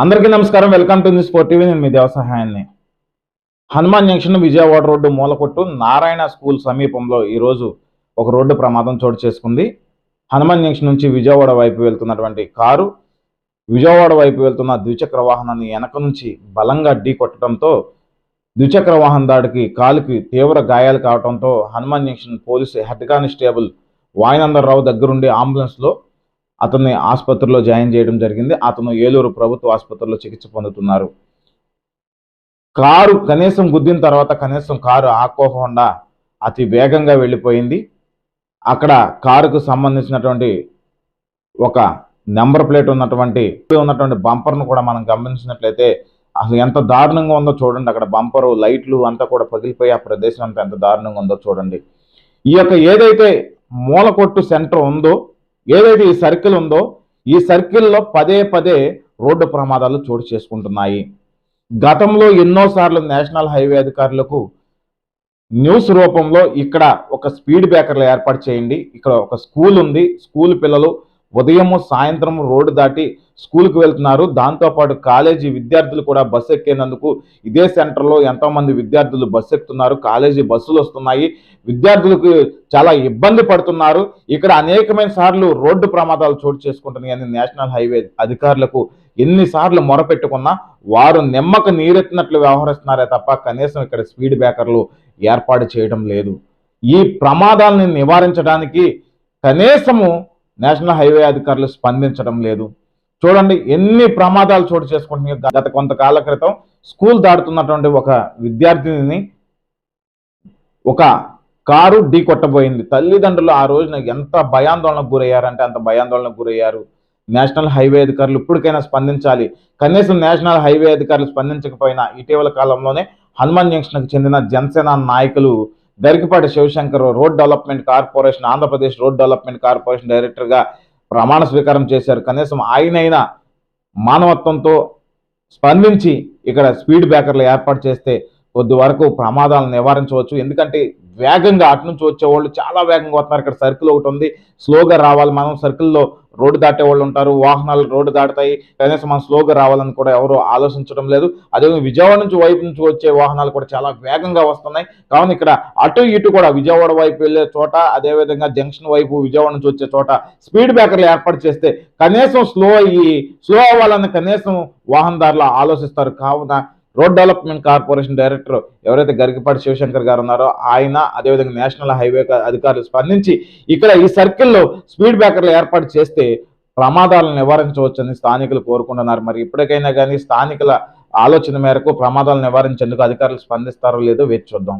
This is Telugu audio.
అందరికీ నమస్కారం. Welcome to news TV. నేను మీ దేవసహాయాన్ని. హనుమాన్ జంక్షన్ విజయవాడ రోడ్డు మూలకొట్టు నారాయణ స్కూల్ సమీపంలో ఈరోజు ఒక రోడ్డు ప్రమాదం చోటు చేసుకుంది. హనుమాన్ జంక్షన్ నుంచి విజయవాడ వైపు వెళ్తున్నటువంటి కారు విజయవాడ వైపు వెళ్తున్న ద్విచక్ర వాహనాన్ని వెనక నుంచి బలంగా ఢీ కొట్టడంతో ద్విచక్ర వాహన దాడికి కాలుకి తీవ్ర గాయాలు కావడంతో Hanuman junction police head constable వాయునందరరావు దగ్గరుండి అంబులెన్స్లో అతన్ని ఆసుపత్రిలో జాయిన్ చేయడం జరిగింది. అతను ఏలూరు ప్రభుత్వ ఆసుపత్రిలో చికిత్స పొందుతున్నారు. కారు కనీసం గుద్దిన తర్వాత కనీసం కారు ఆకోకుండా అతి వేగంగా వెళ్ళిపోయింది. అక్కడ కారుకు సంబంధించినటువంటి ఒక నెంబర్ ప్లేట్ ఉన్నటువంటి ఉన్నటువంటి బంపర్ను కూడా మనం గమనించినట్లయితే అసలు ఎంత దారుణంగా ఉందో చూడండి. అక్కడ బంపరు లైట్లు అంతా కూడా పగిలిపోయి ఆ ప్రదేశం అంతా ఎంత దారుణంగా ఉందో చూడండి. ఈ యొక్క ఏదైతే మూలకొట్టు సెంటర్ ఉందో ఏదైతే ఈ సర్కిల్ ఉందో ఈ సర్కిల్లో పదే పదే రోడ్డు ప్రమాదాలు చోటు చేసుకుంటున్నాయి. గతంలో ఎన్నోసార్లు నేషనల్ హైవే అధికారులకు న్యూస్ రూపంలో ఇక్కడ ఒక స్పీడ్ బ్రేకర్లు ఏర్పాటు చేయండి. ఇక్కడ ఒక స్కూల్ ఉంది. స్కూల్ పిల్లలు ఉదయము సాయంత్రం రోడ్డు దాటి స్కూల్కి వెళ్తున్నారు. దాంతోపాటు కాలేజీ విద్యార్థులు కూడా బస్సు ఎక్కేందుకు ఇదే సెంటర్లో ఎంతోమంది విద్యార్థులు బస్సు ఎక్కుతున్నారు. కాలేజీ బస్సులు వస్తున్నాయి. విద్యార్థులకు చాలా ఇబ్బంది పడుతున్నారు. ఇక్కడ అనేకమైన సార్లు రోడ్డు ప్రమాదాలు చోటు చేసుకుంటున్నాయని నేషనల్ హైవే అధికారులకు ఎన్నిసార్లు మొరపెట్టుకున్నా వారు నిమ్మక నీరెత్తినట్లు వ్యవహరిస్తున్నారే తప్ప కనీసం ఇక్కడ స్పీడ్ బ్రేకర్లు ఏర్పాటు చేయడం లేదు. ఈ ప్రమాదాలని నివారించడానికి కనీసము నేషనల్ హైవే అధికారులు స్పందించడం లేదు. చూడండి ఎన్ని ప్రమాదాలు చోటు చేసుకుంటున్నాయి గత కొంతకాల క్రితం స్కూల్ దాటుతున్నటువంటి ఒక విద్యార్థిని ఒక కారు ఢీ కొట్టబోయింది. తల్లిదండ్రులు ఆ రోజున ఎంత భయాందోళనకు గురయ్యారంటే అంత భయాందోళనకు గురయ్యారు. నేషనల్ హైవే అధికారులు ఇప్పటికైనా స్పందించాలి. కనీసం నేషనల్ హైవే అధికారులు స్పందించకపోయినా ఇటీవల కాలంలోనే హనుమాన్ జంక్షన్కి చెందిన జనసేన నాయకులు Darikipati Shivashankar road development corporation Andhra Pradesh road development corporation డైరెక్టర్గా ప్రమాణ స్వీకారం చేశారు. కనీసం ఆయనైనా మానవత్వంతో స్పందించి ఇక్కడ స్పీడ్ బ్రేకర్లు ఏర్పాటు చేస్తే కొద్ది వరకు ప్రమాదాలను నివారించవచ్చు. ఎందుకంటే వేగంగా అటు నుంచి వచ్చేవాళ్ళు చాలా వేగంగా వస్తున్నారు. ఇక్కడ సర్కిల్ ఒకటి ఉంది. స్లోగా రావాలి. మనం సర్కిల్లో రోడ్డు దాటే వాళ్ళు ఉంటారు. వాహనాలు రోడ్డు దాటుతాయి. కనీసం మనం స్లోగా రావాలని కూడా ఎవరు ఆలోచించడం లేదు. అదే విజయవాడ నుంచి వైపు నుంచి వచ్చే వాహనాలు కూడా చాలా వేగంగా వస్తున్నాయి. కావున ఇక్కడ అటు ఇటు కూడా విజయవాడ వైపు వెళ్ళే చోట అదేవిధంగా జంక్షన్ వైపు విజయవాడ నుంచి వచ్చే చోట స్పీడ్ బ్రేకర్లు ఏర్పాటు చేస్తే కనీసం స్లో అయ్యి స్లో అవ్వాలని కనీసం వాహనదారులు ఆలోచిస్తారు. కావున రోడ్ డెవలప్మెంట్ కార్పొరేషన్ డైరెక్టర్ ఎవరైతే గరికపాటి శివశంకర్ గారు ఉన్నారో ఆయన అదేవిధంగా నేషనల్ హైవే అధికారులు స్పందించి ఇక్కడ ఈ సర్కిల్లో స్పీడ్ బ్రేకర్లు ఏర్పాటు చేస్తే ప్రమాదాలను నివారించవచ్చని స్థానికులు కోరుకుంటున్నారు. మరి ఇప్పటికైనా కానీ స్థానికుల ఆలోచన మేరకు ప్రమాదాలను నివారించేందుకు అధికారులు స్పందిస్తారో లేదో వేచి చూద్దాం.